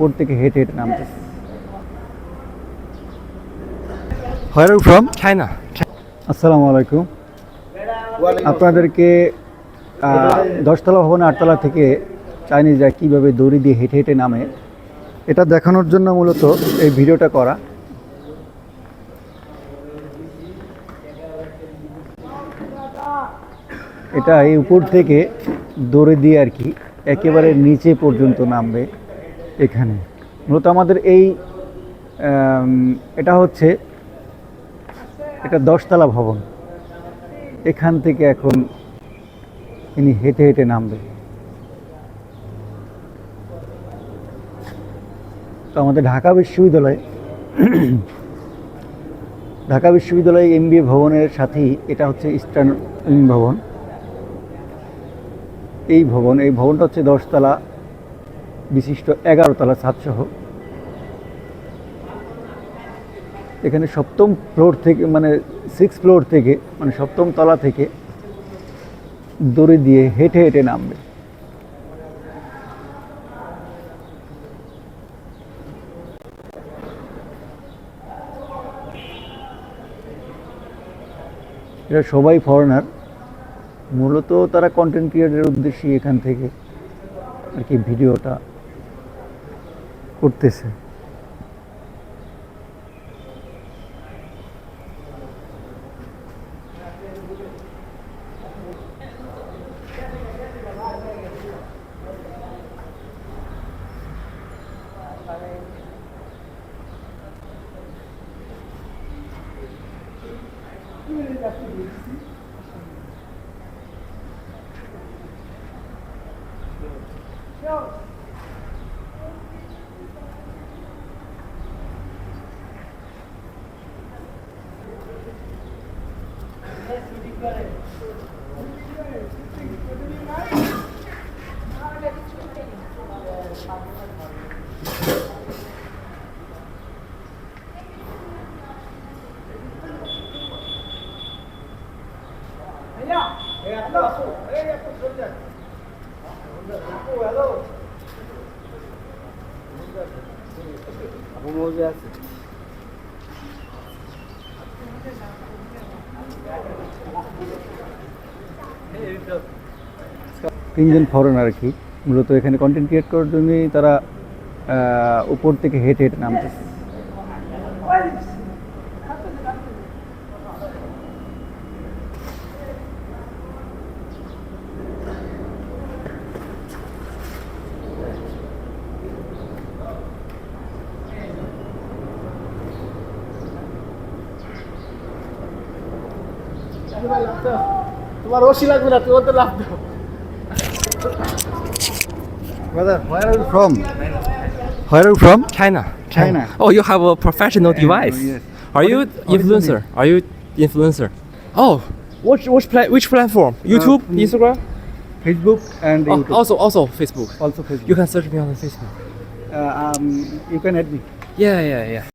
উপর থেকে হেঁটে হেঁটে নামতেছে। Where from China. আসসালামু আলাইকুম। আপনাদেরকে দশতলা ভবন আটতলা থেকে চাইনিজরা কীভাবে দড়ি দিয়ে হেঁটে হেঁটে নামে এটা দেখানোর জন্য মূলত এই ভিডিওটা করা। এটা এই উপর থেকে দড়ি দিয়ে আর কি একেবারে নিচে পর্যন্ত নামবে। এখানে। মূলত আমাদের এই এটা হচ্ছে, এটা দশতলা ভবন। এখান থেকে এখন ইনি হেঁটে হেঁটে নামবে। তো আমাদের ঢাকা বিশ্ববিদ্যালয় ঢাকা বিশ্ববিদ্যালয় এমবিএ ভবনের সাথেই এটা হচ্ছে ইস্টার্ন ভবন। এই ভবন, এই ভবনটা হচ্ছে দশতলা। বিশিষ্ট এগারোতলা ছাদসহ। এখানে সপ্তম ফ্লোর থেকে মানে সিক্স ফ্লোর থেকে মানে সপ্তম তলা থেকে দড়ি দিয়ে হেঁটে হেঁটে নামবে। এরা সবাই ফরেনার মূলত তারা কন্টেন্ট ক্রিয়েটারের উদ্দেশ্যে এখান থেকে আর কি ভিডিওটা উঠতেছে Go. Vamos ver assim. তিনজন ফরেন আর কি। মূলত এখানে কন্টেন্ট ক্রিয়েট করার জন্যই তারা উপর থেকে হেঁটে হেঁটে নামতেছে। তোমার রশি লাগবে না তোমার তো লাভ দাও Brother, where are you from? Where are you from? China. China. Oh, you have a professional Yeah, device. yes. Are you What is- what is the influencer? Are you influencer? Oh, which which pla- which platform? YouTube, mm, Instagram? Facebook and Oh, YouTube. also also Facebook. also Facebook. You can search me on the Facebook. Uh, um, you can add me. Yeah, yeah, yeah.